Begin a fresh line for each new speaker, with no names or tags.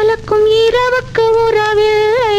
பகலுக்கும் இரவுக்கு உறவில்லை